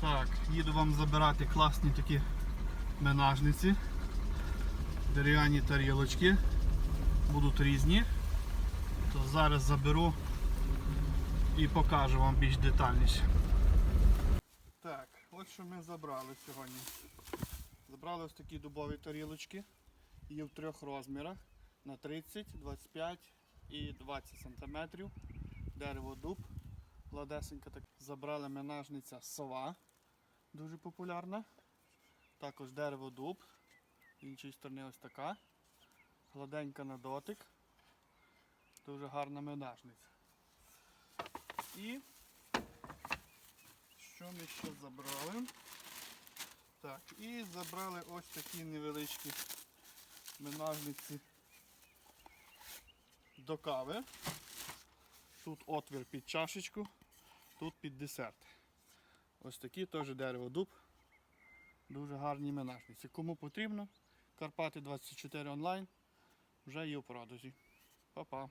Так, їду вам забирати класні такі менажниці. Дерев'яні тарілочки. Будуть різні. То зараз заберу і покажу вам більш детальніше. Так, от що ми забрали сьогодні. Забрали ось такі дубові тарілочки. Є в трьох розмірах на 30, 25 і 20 см. Дерево дуб. Гладесенька так. Забрали менажниця сова. Дуже популярна. Також дерево дуб. З іншої сторони ось така. Гладенька на дотик. Дуже гарна менажниця. І що ми ще забрали? Так, і забрали ось такі невеличкі менажниці до кави. Тут отвір під чашечку, тут під десерт. Ось такі теж дерево дуб. Дуже гарні менажниці. Кому потрібно, Карпати 24 онлайн вже є у продажі. Па-па.